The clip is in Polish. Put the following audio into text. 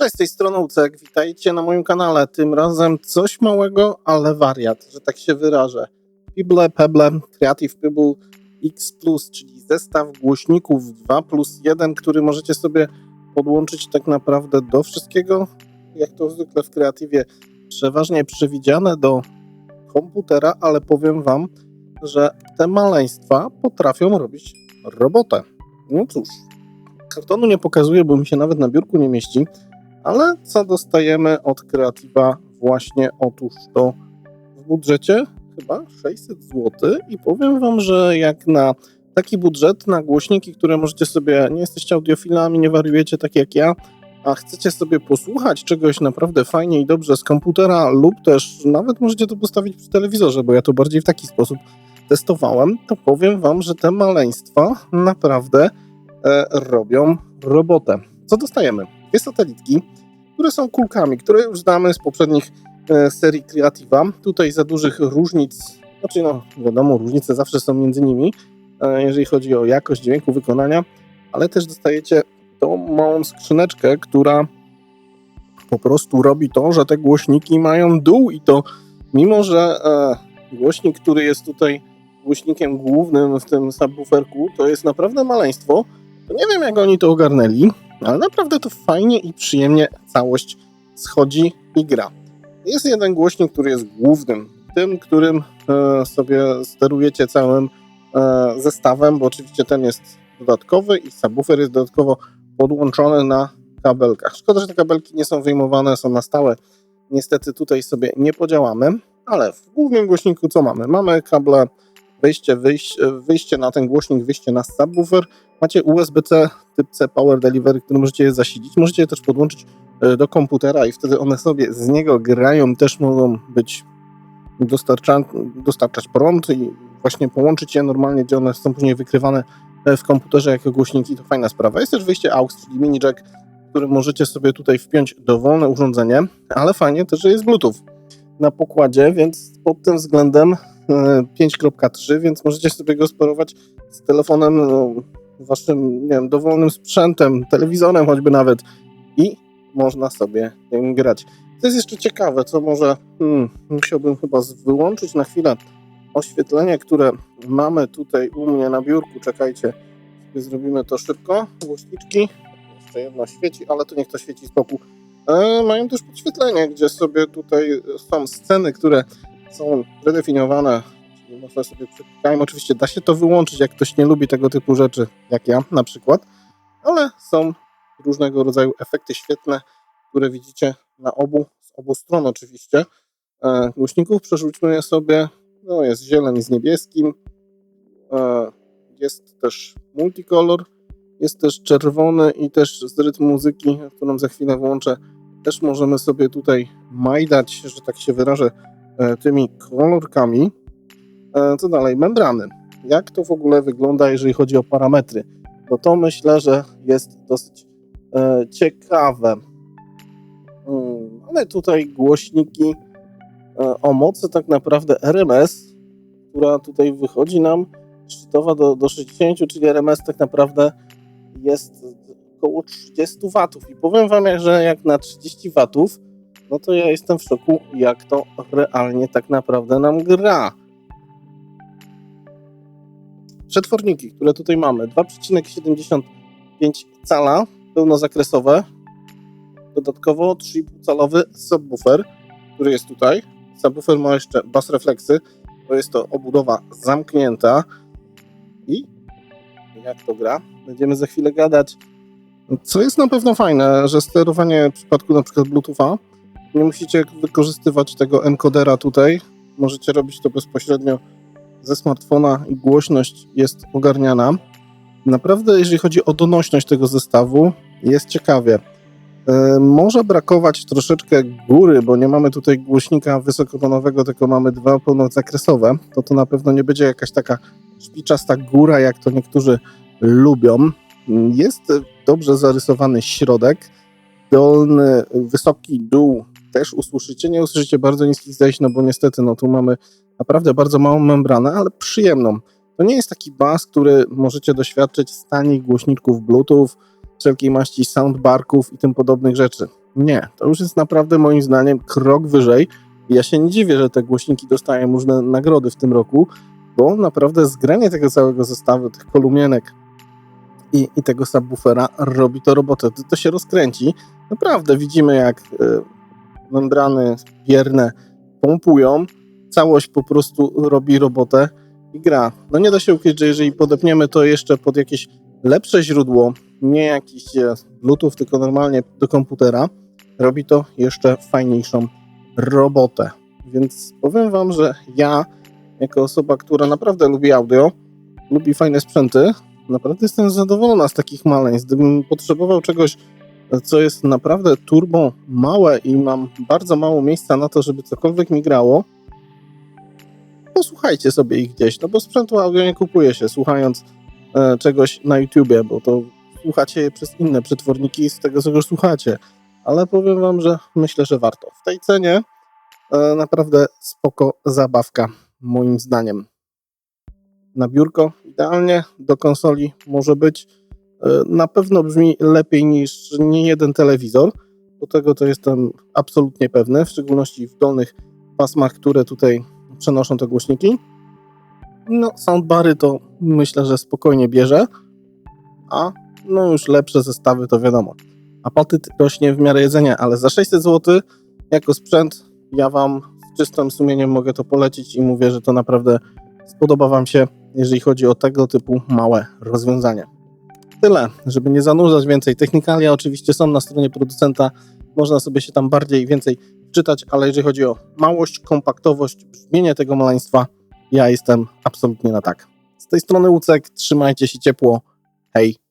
Cześć, z tej strony Ucek, witajcie na moim kanale. Tym razem coś małego, ale wariat, że tak się wyrażę. Pibble Pebble Creative Pebble X+, czyli zestaw głośników 2 plus 1, który możecie sobie podłączyć tak naprawdę do wszystkiego, jak to zwykle w kreatywie, przeważnie przewidziane do komputera, ale powiem wam, że te maleństwa potrafią robić robotę. No cóż, kartonu nie pokazuję, bo mi się nawet na biurku nie mieści, ale co dostajemy od Creative'a właśnie otóż to w budżecie chyba 600 zł i powiem wam, że jak na taki budżet, na głośniki, które możecie sobie, nie jesteście audiofilami, nie wariujecie tak jak ja, a chcecie sobie posłuchać czegoś naprawdę fajnie i dobrze z komputera lub też nawet możecie to postawić przy telewizorze, bo ja to bardziej w taki sposób testowałem, to powiem wam, że te maleństwa naprawdę e, robią robotę. Co dostajemy? Dwie satelitki, które są kulkami, które już znamy z poprzednich e, serii Creative'a. Tutaj za dużych różnic, znaczy no wiadomo, różnice zawsze są między nimi, e, jeżeli chodzi o jakość dźwięku, wykonania, ale też dostajecie tą małą skrzyneczkę, która po prostu robi to, że te głośniki mają dół i to mimo, że e, głośnik, który jest tutaj głośnikiem głównym w tym subwooferku, to jest naprawdę maleństwo, to nie wiem jak oni to ogarnęli, ale naprawdę to fajnie i przyjemnie całość schodzi i gra. Jest jeden głośnik, który jest głównym, tym, którym e, sobie sterujecie całym e, zestawem, bo oczywiście ten jest dodatkowy i subwoofer jest dodatkowo podłączony na kabelkach. Szkoda, że te kabelki nie są wyjmowane, są na stałe. Niestety tutaj sobie nie podziałamy, ale w głównym głośniku co mamy? Mamy kable wejście, wyjście, wyjście na ten głośnik, wyjście na subwoofer. Macie USB-C typ C Power Delivery, który możecie je zasilić. Możecie je też podłączyć e, do komputera i wtedy one sobie z niego grają. Też mogą być dostarcza, dostarczać prąd i właśnie połączyć je normalnie, gdzie one są później wykrywane e, w komputerze jako głośniki. To fajna sprawa. Jest też wyjście AUX, czyli mini jack, który możecie sobie tutaj wpiąć dowolne urządzenie, ale fajnie też, że jest Bluetooth na pokładzie, więc pod tym względem 5.3, więc możecie sobie go sparować z telefonem, no, waszym, nie wiem, dowolnym sprzętem, telewizorem choćby nawet i można sobie grać. To jest jeszcze ciekawe, co może hmm, musiałbym chyba wyłączyć na chwilę oświetlenie, które mamy tutaj u mnie na biurku. Czekajcie, zrobimy to szybko. Głośniczki, jeszcze jedno świeci, ale to niech to świeci z boku. E, mają też podświetlenie, gdzie sobie tutaj są sceny, które są predefiniowane, czyli można sobie przeklikajmy. Oczywiście da się to wyłączyć, jak ktoś nie lubi tego typu rzeczy, jak ja na przykład, ale są różnego rodzaju efekty świetne, które widzicie na obu, z obu stron oczywiście. E, głośników przerzućmy sobie, no jest zieleń z niebieskim, e, jest też multicolor, jest też czerwony i też z rytm muzyki, którą za chwilę włączę, też możemy sobie tutaj majdać, że tak się wyrażę, tymi kolorkami. E, co dalej? Membrany. Jak to w ogóle wygląda, jeżeli chodzi o parametry? To myślę, że jest dosyć e, ciekawe. Mamy tutaj głośniki o mocy tak naprawdę RMS, która tutaj wychodzi nam szczytowa do, do 60, czyli RMS tak naprawdę jest około 30 watów. I powiem Wam, że jak na 30 watów no to ja jestem w szoku, jak to realnie tak naprawdę nam gra. Przetworniki, które tutaj mamy, 2,75 cala pełnozakresowe, dodatkowo 3,5 calowy subwoofer, który jest tutaj. Subwoofer ma jeszcze bas refleksy, to jest to obudowa zamknięta i jak to gra, będziemy za chwilę gadać. Co jest na pewno fajne, że sterowanie w przypadku przykład Bluetootha nie musicie wykorzystywać tego encodera tutaj. Możecie robić to bezpośrednio ze smartfona i głośność jest ogarniana. Naprawdę, jeżeli chodzi o donośność tego zestawu, jest ciekawie. Yy, może brakować troszeczkę góry, bo nie mamy tutaj głośnika wysokotonowego, tylko mamy dwa pełnozakresowe. To to na pewno nie będzie jakaś taka szpiczasta góra, jak to niektórzy lubią. Jest dobrze zarysowany środek, dolny, wysoki dół też usłyszycie. Nie usłyszycie bardzo niskich zejść, no bo niestety no tu mamy naprawdę bardzo małą membranę, ale przyjemną. To nie jest taki bas, który możecie doświadczyć z tanich głośników Bluetooth, wszelkiej maści soundbarków i tym podobnych rzeczy. Nie, to już jest naprawdę moim zdaniem krok wyżej. Ja się nie dziwię, że te głośniki dostają różne nagrody w tym roku, bo naprawdę zgranie tego całego zestawu, tych kolumienek i, i tego subwoofera robi to robotę. To, to się rozkręci. Naprawdę widzimy, jak y, membrany bierne pompują. Całość po prostu robi robotę i gra. No nie da się ukryć, że jeżeli podepniemy to jeszcze pod jakieś lepsze źródło, nie jakiś e, Bluetooth, tylko normalnie do komputera, robi to jeszcze fajniejszą robotę. Więc powiem Wam, że ja, jako osoba, która naprawdę lubi audio, lubi fajne sprzęty, naprawdę jestem zadowolona z takich maleństw. Gdybym potrzebował czegoś, co jest naprawdę turbo małe i mam bardzo mało miejsca na to, żeby cokolwiek mi grało, posłuchajcie sobie ich gdzieś, no bo sprzętu audio nie kupuje się słuchając e, czegoś na YouTubie, bo to słuchacie je przez inne przetworniki z tego, co już słuchacie. Ale powiem wam, że myślę, że warto. W tej cenie e, naprawdę spoko zabawka, moim zdaniem. Na biurko idealnie, do konsoli może być. E, na pewno brzmi lepiej niż nie jeden telewizor. Do tego to jestem absolutnie pewny, w szczególności w dolnych pasmach, które tutaj przenoszą te głośniki. No, soundbary to myślę, że spokojnie bierze, a no już lepsze zestawy to wiadomo. Apetyt rośnie w miarę jedzenia, ale za 600 zł jako sprzęt ja Wam z czystym sumieniem mogę to polecić i mówię, że to naprawdę spodoba Wam się, jeżeli chodzi o tego typu małe rozwiązanie. Tyle, żeby nie zanurzać więcej. Technikalia oczywiście są na stronie producenta, można sobie się tam bardziej więcej czytać, ale jeżeli chodzi o małość, kompaktowość, brzmienie tego maleństwa, ja jestem absolutnie na tak. Z tej strony Łucek, trzymajcie się ciepło, hej!